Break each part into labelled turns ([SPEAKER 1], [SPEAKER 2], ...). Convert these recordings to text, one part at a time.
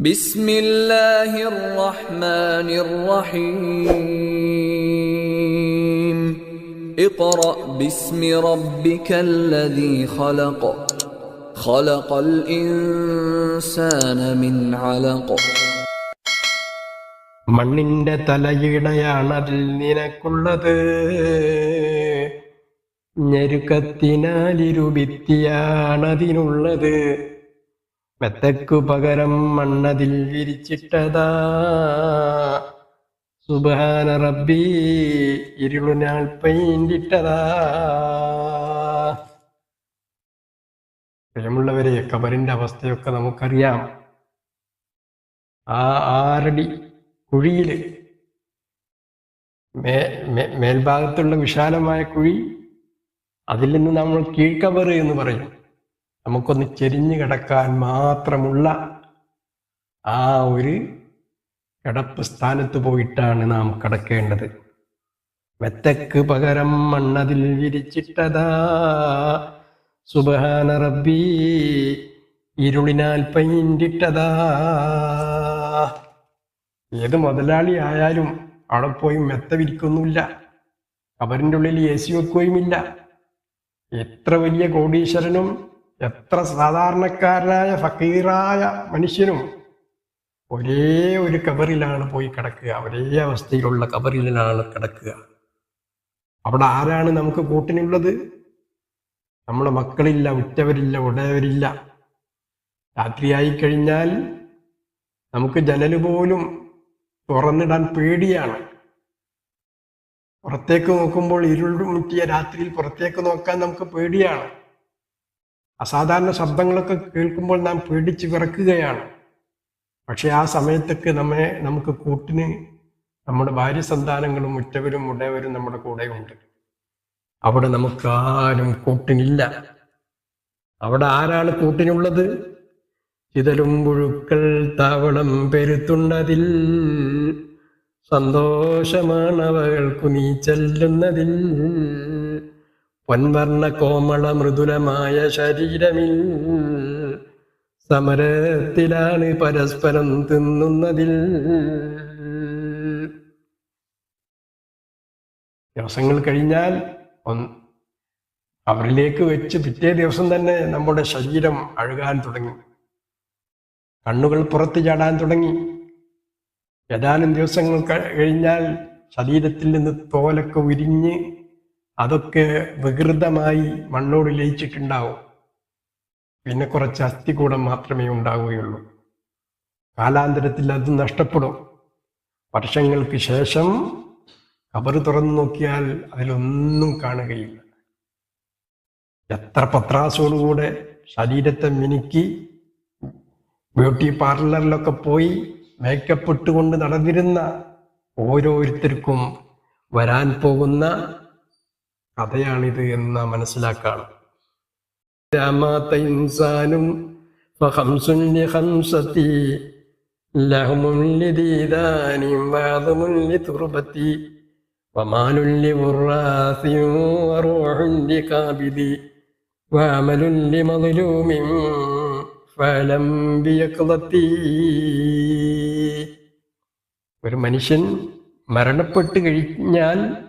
[SPEAKER 1] بسم الله الرحمن الرحيم اقرأ باسم ربك الذي خلق خلق الإنسان من علق
[SPEAKER 2] മണ്ണിന്റെ തലയിണയാണതിൽ നിനക്കുള്ളത് ഞെരുക്കത്തിനാലിരുഭിത്തിയാണതിനുള്ളത് മെത്തക്കു പകരം മണ്ണതിൽ വിരിച്ചിട്ടതാ. സുബാന റബ്ബി ഇരുളിനാൾ പെയിന്റിട്ടതാ. പ്രിയമുള്ളവരെ കബറിന്റെ അവസ്ഥയൊക്കെ നമുക്കറിയാം. ആ ആറടി കുഴിയിൽ മേ മേൽഭാഗത്തുള്ള വിശാലമായ കുഴി അതിൽ നിന്ന് നമ്മൾ കീഴ്ക്കബറ് എന്ന് പറയും. നമുക്കൊന്ന് ചെരിഞ്ഞു കിടക്കാൻ മാത്രമുള്ള ആ ഒരു കിടപ്പ് സ്ഥാനത്ത് പോയിട്ടാണ് നാം കിടക്കേണ്ടത്. മെത്തക്ക് പകരം മണ്ണതിൽ വിരിച്ചിട്ടതാ. സുബഹാന റബ്ബി ഇരുളിനാൽ പൈന്റിട്ടതാ ഏത് മുതലാളി ആയാലും അവിടെ പോയി മെത്ത വിരിക്കൊന്നുമില്ല. കബറിന്റെ ഉള്ളിൽ എ സി വെക്കുകയുമില്ല. എത്ര വലിയ കോടീശ്വരനും എത്ര സാധാരണക്കാരനായ ഫക്കീറായ മനുഷ്യനും ഒരേ ഒരു കബറിലാണ് പോയി കിടക്കുക ഒരേ അവസ്ഥയിലുള്ള കബറിലാണ് കിടക്കുക. അവിടെ ആരാണ് നമുക്ക് കൂട്ടിനുള്ളത്? നമ്മുടെ മക്കളില്ല ഉറ്റവരില്ല ഉടയവരില്ല. രാത്രിയായി കഴിഞ്ഞാൽ നമുക്ക് ജനൽ പോലും തുറന്നിടാൻ പേടിയാണ്. പുറത്തേക്ക് നോക്കുമ്പോൾ ഇരുൾ മുറ്റിയ രാത്രിയിൽ പുറത്തേക്ക് നോക്കാൻ നമുക്ക് പേടിയാണ്. അസാധാരണ ശബ്ദങ്ങളൊക്കെ കേൾക്കുമ്പോൾ നാം പേടിച്ച് വിറക്കുകയാണ്. പക്ഷെ ആ സമയത്തൊക്കെ നമ്മെ നമുക്ക് കൂട്ടിന് നമ്മുടെ ഭാര്യ സന്താനങ്ങളും ഉറ്റവരും ഉടയവരും നമ്മുടെ കൂടെയുണ്ട്. അവിടെ നമുക്ക് ആരും കൂട്ടിനില്ല. അവിടെ ആരാണ് കൂട്ടിനുള്ളത്? ചിതലും പുഴുക്കൾ താവളം പെരുത്തുണ്ടതിൽ സന്തോഷമാണവകൾക്കു നീ ചെല്ലുന്നതിൽ പൊൻവർണ കോമള മൃദുലമായ ശരീരമിൽ സമരത്തിലാണ് പരസ്പരം തിന്നുന്നതിൽ. ദിവസങ്ങൾ കഴിഞ്ഞാൽ അവരിലേക്ക് വെച്ച് പിറ്റേ ദിവസം തന്നെ നമ്മുടെ ശരീരം അഴുകാൻ തുടങ്ങി. കണ്ണുകൾ പുറത്ത് ചാടാൻ തുടങ്ങി. ഏതാനും ദിവസങ്ങൾ കഴിഞ്ഞാൽ ശരീരത്തിൽ നിന്ന് തോലൊക്കെ ഉരിഞ്ഞ് അതൊക്കെ വികൃതമായി മണ്ണോട് ലയിച്ചിട്ടുണ്ടാവും. പിന്നെ കുറച്ച് അസ്ഥികൂടം മാത്രമേ ഉണ്ടാവുകയുള്ളൂ. കാലാന്തരത്തിൽ അത് നഷ്ടപ്പെടും. വർഷങ്ങൾക്ക് ശേഷം കബറ് തുറന്നു നോക്കിയാൽ അതിലൊന്നും കാണുകയില്ല. എത്ര പത്രാസോടുകൂടെ ശരീരത്തെ മിനുക്കി ബ്യൂട്ടി പാർലറിലൊക്കെ പോയി മേക്കപ്പ് ഇട്ടുകൊണ്ട് നടന്നിരുന്ന ഓരോരുത്തർക്കും വരാൻ പോകുന്ന കഥയാണിത് എന്ന് മനസ്സിലാക്കാണ്. ഇൻസാനും ഒരു മനുഷ്യൻ മരണപ്പെട്ട് കഴിഞ്ഞാൽ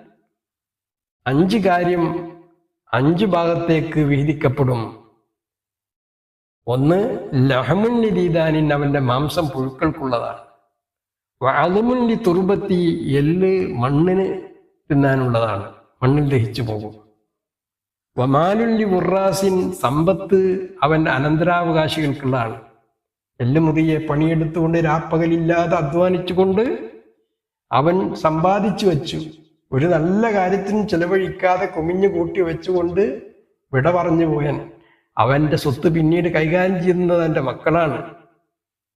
[SPEAKER 2] അഞ്ച് കാര്യം അഞ്ച് ഭാഗത്തേക്ക് വിഹിതിക്കപ്പെടും. ഒന്ന് ലഹമുൻ ദീദാനിൻ അവന്റെ മാംസം പുഴുക്കൾക്കുള്ളതാണ്. വാതുമുണ്ണി തുറുബത്തി എല്ല് മണ്ണിന് തിന്നാനുള്ളതാണ്. മണ്ണിൽ ദഹിച്ചു പോകും. വമാലുള്ളി ഉറാസിൻ സമ്പത്ത് അവന്റെ അനന്തരാവകാശികൾക്കുള്ളതാണ്. എല്ലുമുറിയെ പണിയെടുത്തുകൊണ്ട് രാപ്പകലില്ലാതെ അധ്വാനിച്ചുകൊണ്ട് അവൻ സമ്പാദിച്ചു വച്ചു. ഒരു നല്ല കാര്യത്തിനും ചെലവഴിക്കാതെ കുമിഞ്ഞു കൂട്ടി വെച്ചുകൊണ്ട് വിട പറഞ്ഞു പോയൻ. അവന്റെ സ്വത്ത് പിന്നീട് കൈകാര്യം ചെയ്യുന്നത് എന്റെ മക്കളാണ്.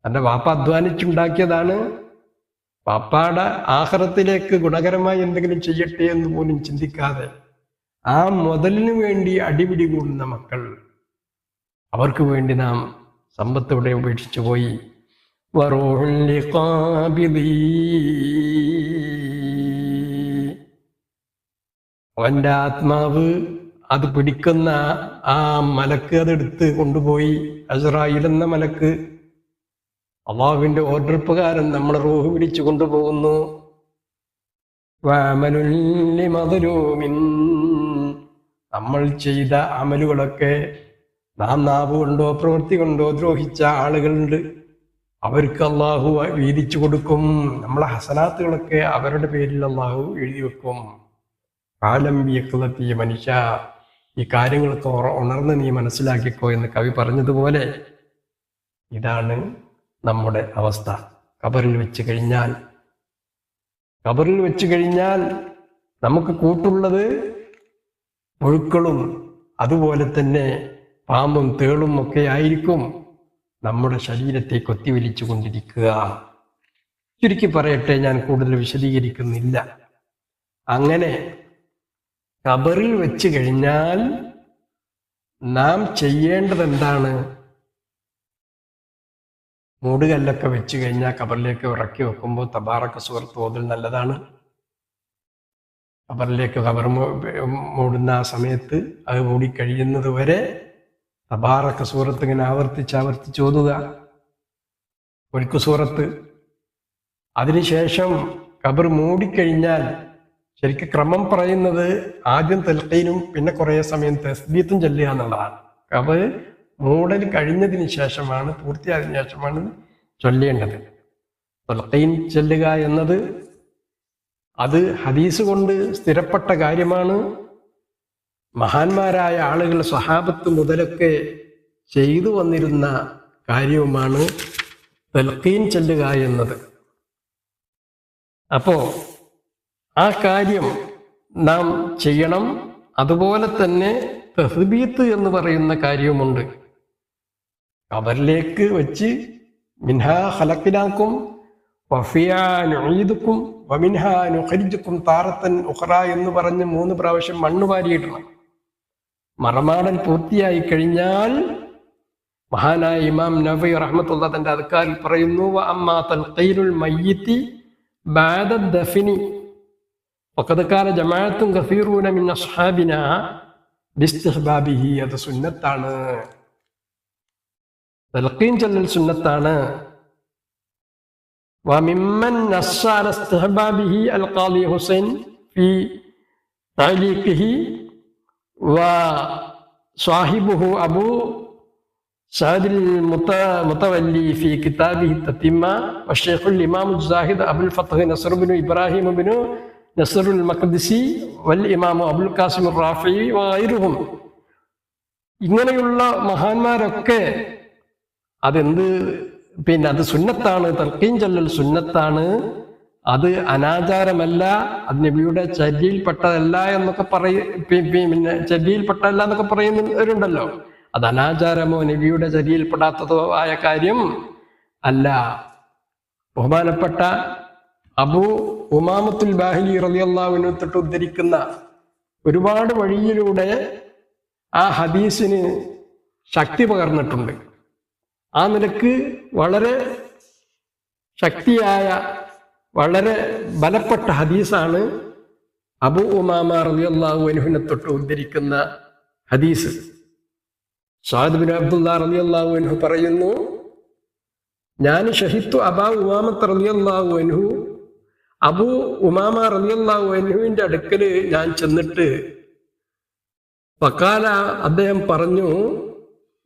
[SPEAKER 2] തന്റെ വാപ്പ അധ്വാനിച്ചുണ്ടാക്കിയതാണ്. പാപ്പാടെ ആഹാരത്തിലേക്ക് ഗുണകരമായി എന്തെങ്കിലും ചെയ്യട്ടെ എന്ന് പോലും ചിന്തിക്കാതെ ആ മുതലിനു വേണ്ടി അടിപിടി കൂടുന്ന മക്കൾ. അവർക്ക് വേണ്ടി നാം സമ്പത്ത് ഇവിടെ ഉപേക്ഷിച്ചു പോയി. ലിഖാബിദി. അവന്റെ ആത്മാവ് അത് പിടിക്കുന്ന ആ മലക്ക് അതെടുത്ത് കൊണ്ടുപോയി. അസറായിൽ എന്ന മലക്ക്. അള്ളാഹുവിന്റെ ഓർഡർ പ്രകാരം നമ്മൾ റൂഹ് പിടിച്ചു കൊണ്ടുപോകുന്നു. നമ്മൾ ചെയ്ത അമലുകളൊക്കെ നാം നാവ് കൊണ്ടോ പ്രവൃത്തി കൊണ്ടോ ദ്രോഹിച്ച ആളുകളുണ്ട്. അവർക്ക് അള്ളാഹു വീതിച്ചു കൊടുക്കും. നമ്മളെ ഹസനാത്തുകളൊക്കെ അവരുടെ പേരിൽ അള്ളാഹു എഴുതി വെക്കും. കാലം വിയക്കുളത്തിയ മനുഷ്യ ഈ കാര്യങ്ങൾ ഉണർന്ന് നീ മനസ്സിലാക്കിക്കോ എന്ന് കവി പറഞ്ഞതുപോലെ ഇതാണ് നമ്മുടെ അവസ്ഥ. കബറിൽ വെച്ച് കഴിഞ്ഞാൽ കബറിൽ വെച്ച് കഴിഞ്ഞാൽ നമുക്ക് കൂട്ടുള്ളത് പുഴുക്കളും അതുപോലെ തന്നെ പാമ്പും തേളും ഒക്കെ ആയിരിക്കും നമ്മുടെ ശരീരത്തെ കൊത്തിവലിച്ചു കൊണ്ടിരിക്കുക. ചുരുക്കി പറയട്ടെ ഞാൻ കൂടുതൽ വിശദീകരിക്കുന്നില്ല. അങ്ങനെ കബറിൽ വെച്ച് കഴിഞ്ഞാൽ നാം ചെയ്യേണ്ടത് എന്താണ് മൂടുകല്ലൊക്കെ വെച്ച് കഴിഞ്ഞാൽ കബറിലേക്ക് ഇറക്കി വെക്കുമ്പോൾ തബാറക്ക സുഹൃത്ത് ഓതൽ നല്ലതാണ്. കബറിലേക്ക് കബർ മൂടുന്ന ആ സമയത്ത് അത് മൂടിക്കഴിയുന്നത് വരെ തബാറക്ക സൂറത്ത് ഇങ്ങനെ ആവർത്തിച്ച് ആവർത്തിച്ച് ഓതുക. ഒഴുക്കു സൂറത്ത് അതിനുശേഷം കബർ മൂടിക്കഴിഞ്ഞാൽ ശരിക്കും ക്രമം പറയുന്നത് ആദ്യം തെൽക്കീനും പിന്നെ കുറേ സമയം തസ്ബീത്തും ചെല്ലുക എന്നുള്ളതാണ്. അത് മൂടൽ കഴിഞ്ഞതിന് ശേഷമാണ് പൂർത്തിയായതിനു ശേഷമാണ് ചൊല്ലേണ്ടത്. തെൽക്കീൻ ചെല്ലുക എന്നത് അത് ഹദീസ് കൊണ്ട് സ്ഥിരപ്പെട്ട കാര്യമാണ്. മഹാന്മാരായ ആളുകൾ സ്വഹാബത്ത് മുതലൊക്കെ ചെയ്തു വന്നിരുന്ന കാര്യവുമാണ് തെൽക്കീൻ ചെല്ലുക എന്നത്. അപ്പോ ആ കാര്യം നാം ചെയ്യണം. അതുപോലെ തന്നെ തെഹ്ബീത്ത് എന്ന് പറയുന്ന കാര്യവുമുണ്ട്. അവരിലേക്ക് വെച്ച് മിൻഹാ ഹലക്കിനാക്കും വമിൻഹാനുഖരിജുക്കും താറത്തൻ ഉഹ്റ എന്ന് പറഞ്ഞ് മൂന്ന് പ്രാവശ്യം മണ്ണ് വാരിയിടണം. മറമാടൻ പൂർത്തിയായി കഴിഞ്ഞാൽ മഹാനായ ഇമാം നബി റഹ്മത്തുള്ള തന്റെ അതുക്കാരിൽ പറയുന്നു "വ അമ്മാ തൽഖീനുൽ മയ്യത്തി ബാദ ദഫിനി وقد كان جماعة كثيرون من أصحابنا باستحبابه അത് സുന്നത്താണ് തൽഖീൻ ചൊല്ലൽ സുന്നത്താണ് وممن نص على استحبابه القاضي حسين في تعليقه وصاحبه أبو سعد المتولي في كتابه التتمة والشيخ الإمام الزاهد أبو الفتح نصر بن إبراهيم بن നസറുൽ മക്ദിസി വൽ ഇമാമു അബുൽ ഖാസിം റാഫി ആയിരവും ഇങ്ങനെയുള്ള മഹാന്മാരൊക്കെ അതെന്ത്? പിന്നെ അത് സുന്നത്താണ് തർക്കീം ചൊല്ലൽ സുന്നത്താണ്. അത് അനാചാരമല്ല അത് നബിയുടെ ചര്യയിൽപ്പെട്ടതല്ല എന്നൊക്കെ പറയ പിന്നെ ചര്യയിൽപ്പെട്ടതല്ല എന്നൊക്കെ പറയുന്നവരുണ്ടല്ലോ. അത് അനാചാരമോ നബിയുടെ ചര്യയിൽപ്പെടാത്തതോ ആയ കാര്യം അല്ല. ബഹുമാനപ്പെട്ട അബു ഉമാമത്തുൽ ബാഹിലി റലിയല്ലാവിനെ തൊട്ട് ഉദ്ധരിക്കുന്ന ഒരുപാട് വഴിയിലൂടെ ആ ഹദീസിന് ശക്തി പകർന്നിട്ടുണ്ട്. ആ നിലയ്ക്ക് വളരെ ശക്തിയായ വളരെ ബലപ്പെട്ട ഹദീസാണ് അബു ഉമാമ റളിയല്ലാഹു അൻഹുവിനെ തൊട്ട് ഉദ്ധരിക്കുന്ന ഹദീസ്. സാദ് ബിൻ അബ്ദുല്ല റളിയല്ലാഹു അൻഹു പറയുന്നു ഞാൻ ഷഹിത്തു അബാ ഉമാമത്ത് റളിയല്ലാഹു അൻഹു അബു ഉമാമ റളിയല്ലാഹു അൻഹുവിന്റെ അടുക്കൽ ഞാൻ ചെന്നിട്ട് പക്കാല അദ്ദേഹം പറഞ്ഞു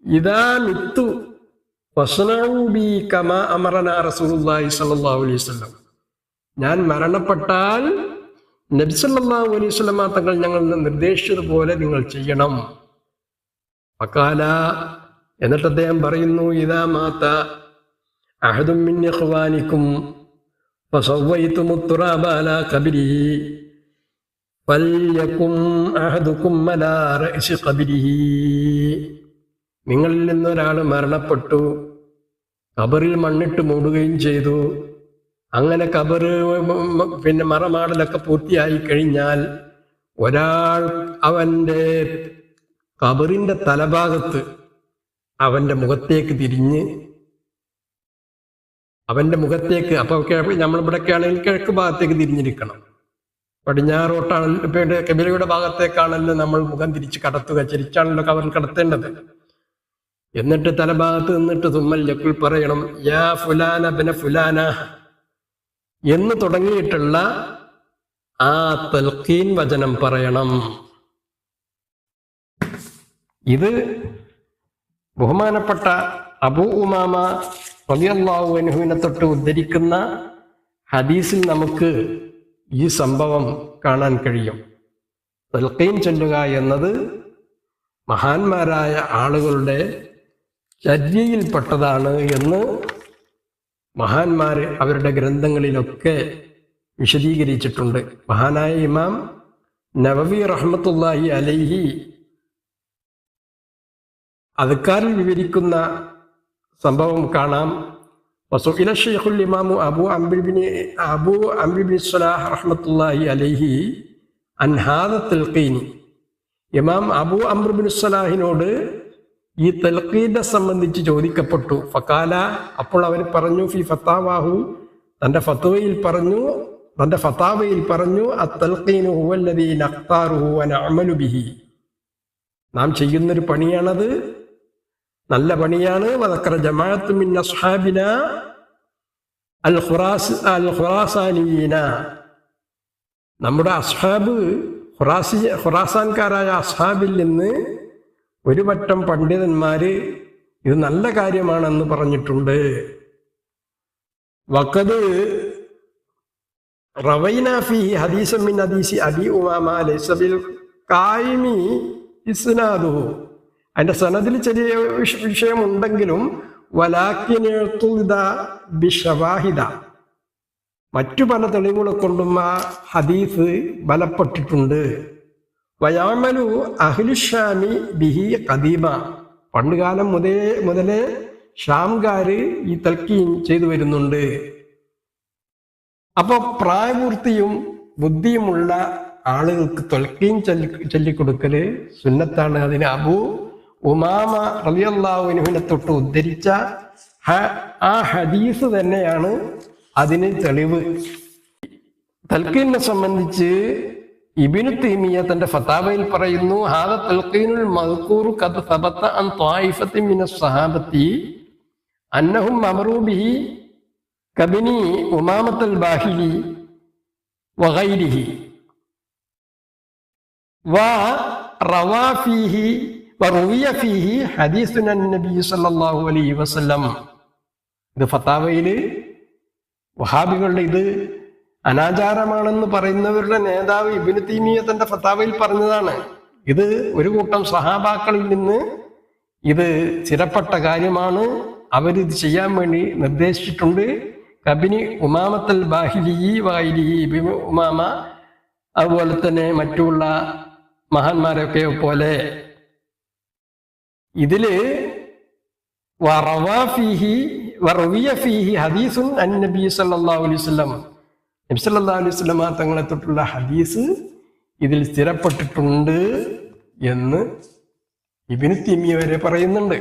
[SPEAKER 2] ഇതാ മിത്തു അലൈഹി വസല്ലം. ഞാൻ മരണപ്പെട്ടാൽ നബി സല്ലല്ലാഹു അലൈഹി വസല്ലമ തങ്ങൾ ഞങ്ങൾ നിർദ്ദേശിച്ചതുപോലെ നിങ്ങൾ ചെയ്യണം. പക്കാല എന്നിട്ട് അദ്ദേഹം പറയുന്നു ഇതാ മാത്ത അഹദും മിൻ ഫസവ്വൈതും التراب على قبره فليكن أحدكم على رأس قبره നിങ്ങളിൽ നിന്നൊരാൾ മരണപ്പെട്ടു കബറിൽ മണ്ണിട്ട് മൂടുകയും ചെയ്തു അങ്ങനെ കബറ് പിന്നെ മറമാടലൊക്കെ പൂർത്തിയായി കഴിഞ്ഞാൽ ഒരാൾ അവൻ്റെ കബറിന്റെ തലഭാഗത്ത് അവന്റെ മുഖത്തേക്ക് തിരിഞ്ഞ് അവന്റെ മുഖത്തേക്ക് അപ്പൊ നമ്മളിവിടെയൊക്കെ ആണെങ്കിൽ കിഴക്ക് ഭാഗത്തേക്ക് തിരിഞ്ഞിരിക്കണം. പടിഞ്ഞാറോട്ടാണ് കബിലയുടെ ഭാഗത്തേക്കാണല്ലോ നമ്മൾ മുഖം തിരിച്ച് കടത്തുക. ചിരിച്ചാണല്ലോ അവൻ കടത്തേണ്ടത്. എന്നിട്ട് തലഭാഗത്ത് നിന്നിട്ട് തുമ്മൽ ലക്കുൽ പറയണം യാ ഫുലാന ബിന ഫുലാന. എന്ന് തുടങ്ങിയിട്ടുള്ള ആ തൽക്കീൻ വചനം പറയണം. ഇത് ബഹുമാനപ്പെട്ട അബു ഉമാമ റളിയല്ലാഹു അനുഹുവിനെ തൊട്ട് ഉദ്ധരിക്കുന്ന ഹദീസിൽ നമുക്ക് ഈ സംഭവം കാണാൻ കഴിയും. തൽക്കീൻ ചൊല്ലുക എന്നത് മഹാന്മാരായ ആളുകളുടെ ചര്യയിൽപ്പെട്ടതാണ് എന്ന് മഹാന്മാർ അവരുടെ ഗ്രന്ഥങ്ങളിലൊക്കെ വിശദീകരിച്ചിട്ടുണ്ട്. മഹാനായ ഇമാം നവവി റഹ്മത്തുല്ലാഹി അലൈഹി അതുക്കാരിൽ വിവരിക്കുന്ന സംഭവം കാണാം. വസുഇല ഷെയ്ഖുൽ ഇമാമു അബു അംബിബിന് അബു അംബിബിൻ സലാഹ് റഹ്മത്തുല്ലാഹി അലൈഹി അൻഹാദ തെൽക്കീനി ഇമാം അബു അംബിബിൻ സലാഹിനോട് ഈ തെൽക്കീനെ സംബന്ധിച്ച് ചോദിക്കപ്പെട്ടു. ഫക്കാല അപ്പോൾ അവൻ പറഞ്ഞു ഫി ഫത്താവാഹു. തന്റെ ഫത്തുവയിൽ പറഞ്ഞു തന്റെ ഫത്താവയിൽ പറഞ്ഞു അത്തൽക്കീനു ഹുവല്ലദീ നഖ്താറുഹു വനഅമലു ബിഹി. നാം ചെയ്യുന്നൊരു പണിയാണത് നല്ല പണിയാണ്. വദക്കറ ജമാഅത്തു മിൻ അസ്ഹാബിന അൽ ഖുറാസ് നമ്മുടെ അസ്ഹാബ് ഖുറാസി ഖുറാസാൻകാരായ അസ്ഹാബിൽ നിന്ന് ഒരു വട്ടം പണ്ഡിതന്മാര് ഇത് നല്ല കാര്യമാണെന്ന് പറഞ്ഞിട്ടുണ്ട്. വക്കത് റവൈനാഫി ഹദീസം മിൻ ഹദീസി അബി ഉമാമ ലൈസ ബിൽ കായിമി ഇസ്നാദുഹു. അതിന്റെ സനദിൽ ചെറിയ വിഷ- വിഷയമുണ്ടെങ്കിലും വലാക്കിനെഴുത്തുത ബിഷവാഹിത മറ്റു പല തെളിവുകളെ കൊണ്ടും ആ ഹദീസ് ബലപ്പെട്ടിട്ടുണ്ട്. വയാമലു അഹ്ലുഷാമി ബിഹി കദീമ പണ്ടുകാലം മുതേ മുതലേ ഷാംകാര് ഈ തൽക്കീം ചെയ്തു വരുന്നുണ്ട്. അപ്പൊ പ്രായപൂർത്തിയും ബുദ്ധിയുമുള്ള ആളുകൾക്ക് തൊൽക്കീൻ ചൊല്ലി ചൊല്ലിക്കൊടുക്കൽ സുന്നത്താണ്. അതിന് അബു ഉമാമ റലിയല്ലാഹുവിനുവിനെ തൊട്ട് ഉദ്ധരിച്ച ആ ഹദീസ് തന്നെയാണ് അതിന് തെളിവ്. തൽക്കീനെ സംബന്ധിച്ച് ഇബിനു തീമിയ തന്റെ ഫതാബയിൽ പറയുന്നു ഹാദ തൽക്കീനുൽ മദ്കൂർ കത് സബത്ത അൻ ത്വായിഫത്തി മിന സഹാബത്തി അന്നഹും അമറൂബിഹി കബിനി ഉമാമത്തൽ ബാഹിലി വഗൈരിഹി വ റവാഫിഹി അലൈഹി വസല്ലം ഇത് ഫതാവയിൽ വഹാബികളുടെ ഇത് അനാചാരമാണെന്ന് പറയുന്നവരുടെ നേതാവ് ഇബ്നു തീമിയ തന്റെ ഫത്താവയിൽ പറഞ്ഞതാണ്. ഇത് ഒരു കൂട്ടം സഹാബാക്കളിൽ നിന്ന് ഇത് ചിരപ്പെട്ട കാര്യമാണ്. അവരിത് ചെയ്യാൻ വേണ്ടി നിർദ്ദേശിച്ചിട്ടുണ്ട്. കബിനി ഉമാമത്തൽ ബാഹിലി വാഹിലി ഉമാമ അതുപോലെ തന്നെ മറ്റുള്ള മഹാന്മാരൊക്കെ പോലെ ഇതിൽ ഹദീസുൻ സല്ലല്ലാഹു അലൈഹി വസല്ലം. നബി സല്ലല്ലാഹു അലൈഹി തങ്ങളെ തൊട്ടുള്ള ഹദീസ് ഇതിൽ സ്ഥിരപ്പെട്ടിട്ടുണ്ട് എന്ന് ഇബിന് തിമിയ വരെ പറയുന്നുണ്ട്.